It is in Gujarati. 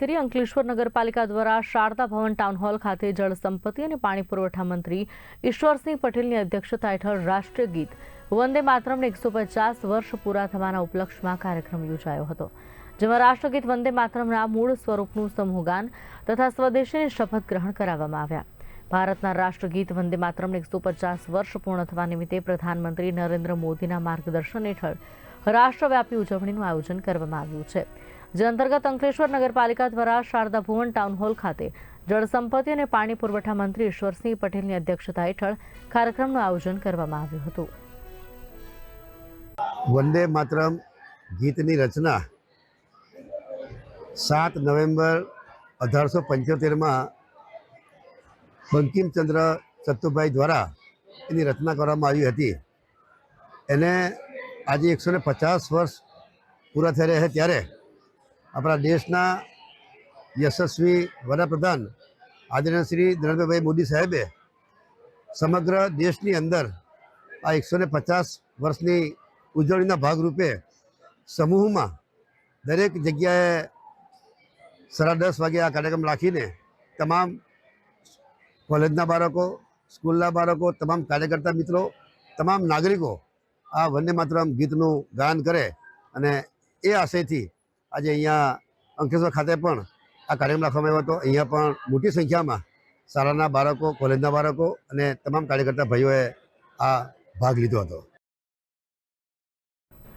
કરી અંકલેશ્વર નગરપાલિકા દ્વારા શારદા ભવન ટાઉન હોલ ખાતે જળસંપત્તિ અને પાણી પુરવઠા મંત્રી ઈશ્વરસિંહ પટેલની અધ્યક્ષતા હેઠળ રાષ્ટ્રીય ગીત વંદે માતરમને એકસો પચાસ વર્ષ પૂરા થવાના ઉપલક્ષમાં કાર્યક્રમ યોજાયો હતો, જેમાં રાષ્ટ્રગીત વંદે માતરમના મૂળ સ્વરૂપનું સમૂહગાન તથા સ્વદેશીની શપથ ગ્રહણ કરાવવામાં આવ્યા. ભારતના રાષ્ટ્રગીત વંદે માતરમને એકસો પચાસ વર્ષ પૂર્ણ થવા નિમિત્તે પ્રધાનમંત્રી નરેન્દ્ર મોદીના માર્ગદર્શન હેઠળ રાષ્ટ્રવ્યાપી ઉજવણીનું આયોજન કરવામાં આવ્યું છે. જે અંતર્ગત અંકલેશ્વર નગરપાલિકા દ્વારા શારદા ભુવન ટાઉન હોલ ખાતે જળ સંપત્તિ અને પાણી પુરવઠા મંત્રી ઈશ્વરસિંહ પટેલની અધ્યક્ષતા હેઠળ કાર્યક્રમનું આયોજન કરવામાં આવ્યું હતું. વંદે માતરમ ગીતની રચના સાત નવેમ્બર અઢારસો પંચોતેરમાં બંકિમચંદ્ર ચત્તુભાઈ દ્વારા એની રચના કરવામાં આવી હતી. એને આજે એકસો ને પચાસ વર્ષ પૂરા થઈ રહ્યા છે ત્યારે આપણા દેશના યશસ્વી વડાપ્રધાન આદરણીય શ્રી નરેન્દ્રભાઈ મોદી સાહેબે સમગ્ર દેશની અંદર આ એકસો ને પચાસ વર્ષની ઉજવણીના ભાગરૂપે સમૂહમાં દરેક જગ્યાએ સાડા દસ વાગે આ કાર્યક્રમ રાખીને તમામ કોલેજના બાળકો, સ્કૂલના બાળકો, તમામ કાર્યકર્તા મિત્રો, તમામ નાગરિકો આ વંદે માતરમ ગીતનું ગાન કરે અને એ આશયથી આજે અહીંયા અંકલેશ્વર ખાતે પણ આ કાર્યક્રમ રાખવામાં આવ્યો હતો. અહીંયા પણ મોટી સંખ્યામાં શાળાના બાળકો, કોલેજના બાળકો અને તમામ કાર્યકર્તા ભાઈઓએ આ ભાગ લીધો હતો.